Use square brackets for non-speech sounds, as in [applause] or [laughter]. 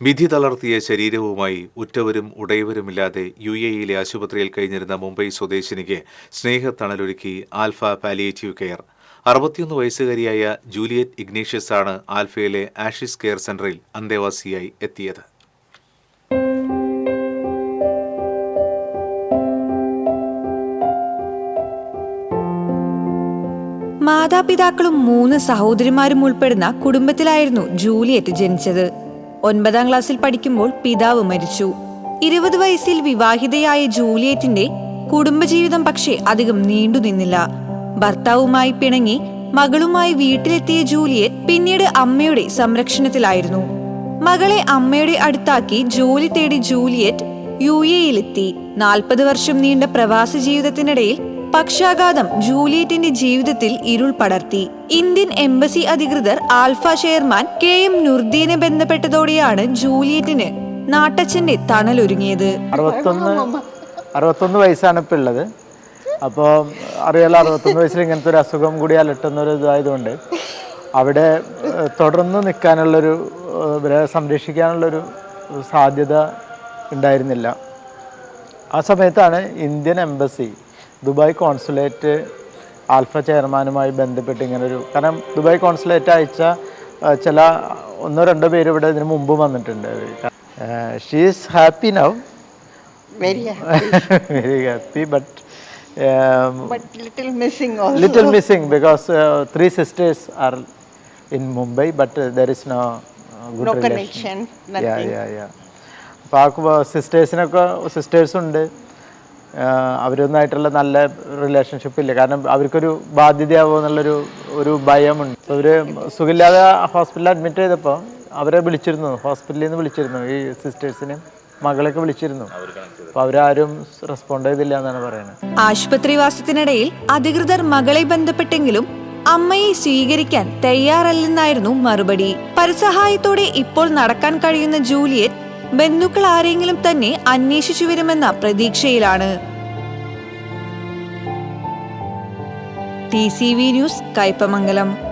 വിധി തളർത്തിയ ശരീരവുമായി ഉറ്റവരും ഉടയവരുമില്ലാതെ U A ഇയിലെ ആശുപത്രിയിൽ കഴിഞ്ഞിരുന്ന മുംബൈ സ്വദേശിനിക്ക് സ്നേഹത്തണലൊരുക്കി ആൽഫ പാലിയേറ്റീവ് കെയർ. അറുപത്തിയൊന്ന് വയസ്സുകാരിയായ ജൂലിയറ്റ് ഇഗ്നേഷ്യസ് ആണ് ആൽഫയിലെ ആഷിസ് കെയർ സെന്ററിൽ അന്തേവാസിയായി എത്തിയത്. മാതാപിതാക്കളും മൂന്ന് സഹോദരിമാരും ഉൾപ്പെടുന്ന കുടുംബത്തിലായിരുന്നു ജൂലിയറ്റ് ജനിച്ചത്. ഒൻപതാം ക്ലാസ്സിൽ പഠിക്കുമ്പോൾ പിതാവ് മരിച്ചു. ഇരുപത് വയസ്സിൽ വിവാഹിതയായ ജൂലിയറ്റിന്റെ കുടുംബജീവിതം പക്ഷേ അധികം നീണ്ടുനിന്നില്ല ഭർത്താവുമായി പിണങ്ങി മകളുമായി വീട്ടിലെത്തിയ ജൂലിയറ്റ് പിന്നീട് അമ്മയുടെ സംരക്ഷണത്തിലായിരുന്നു. മകളെ അമ്മയുടെ അടുത്താക്കി ജോലി തേടി ജൂലിയറ്റ് യു എയിലെത്തി നാൽപ്പത് വർഷം നീണ്ട പ്രവാസ ജീവിതത്തിനിടയിൽ പക്ഷാഘാതം ജൂലിയറ്റിന്റെ ജീവിതത്തിൽ ഇരുൾ പടർത്തി. ഇന്ത്യൻ എംബസി അധികൃതർ ആൽഫ ചെയർമാൻ കെ എം നുർദീനെ ബന്ധപ്പെട്ടതോടെയാണ് ജൂലിയറ്റിന് നാട്ടച്ഛന്റെ തണലൊരുങ്ങിയത്. അറുപത്തൊന്ന് അറുപത്തൊന്ന് വയസ്സാണ് ഇപ്പം ഉള്ളത്. അപ്പോൾ അറിയാലോ അറുപത്തൊന്ന് വയസ്സിൽ ഇങ്ങനത്തെ ഒരു അസുഖം കൂടി അലട്ടുന്ന ഒരു ഇതായതുകൊണ്ട് അവിടെ തുടർന്ന് നിൽക്കാനുള്ളൊരു ഇവരെ സംരക്ഷിക്കാനുള്ളൊരു സാധ്യത ഉണ്ടായിരുന്നില്ല. ആ സമയത്താണ് Indian embassy Dubai consulate Alpha ചെയർമാനുമായി ബന്ധപ്പെട്ട് ഇങ്ങനെ ഒരു കാരണം ദുബായ് കോൺസുലേറ്റ് അയച്ച ചില ഒന്നോ രണ്ടോ പേര് ഇവിടെ ഇതിന് മുമ്പ് വന്നിട്ടുണ്ട്. She's happy now very very happy but little missing because three sisters are in Mumbai but there is no good relation അപ്പോൾ ആ സിസ്റ്റേഴ്സിനൊക്കെ [laughs] uh, സിസ്റ്റേഴ്സ് ഉണ്ട്. അവരൊന്നായിട്ടുള്ള നല്ല റിലേഷൻഷിപ്പ് ഇല്ല. കാരണം അവർക്കൊരു ബാധ്യതയാവുമോ എന്നുള്ളൊരു ഒരു ഭയമുണ്ട്. അവർ സുഖമില്ലാതെ ഹോസ്പിറ്റലിൽ അഡ്മിറ്റ് ചെയ്തപ്പോൾ അവരെ വിളിച്ചിരുന്നു. ഹോസ്പിറ്റലിൽ നിന്ന് വിളിച്ചിരുന്നു. ഈ സിസ്റ്റേഴ്സിനെയും മകളൊക്കെ വിളിച്ചിരുന്നു. അപ്പൊ അവരാരും റെസ്പോണ്ട് ചെയ്തില്ല എന്നാണ് പറയുന്നത്. ആശുപത്രിവാസത്തിനിടയിൽ അധികൃതർ മകളെ ബന്ധപ്പെട്ടെങ്കിലും അമ്മയെ സ്വീകരിക്കാൻ തയ്യാറല്ലെന്നായിരുന്നു മറുപടി. പരസഹായത്തോടെ ഇപ്പോൾ നടക്കാൻ കഴിയുന്ന ജൂലിയറ്റ് ബന്ധുക്കൾ ആരെങ്കിലും തന്നെ അന്വേഷിച്ചു വരുമെന്ന പ്രതീക്ഷയിലാണ്. T C V news Kaipamangalam.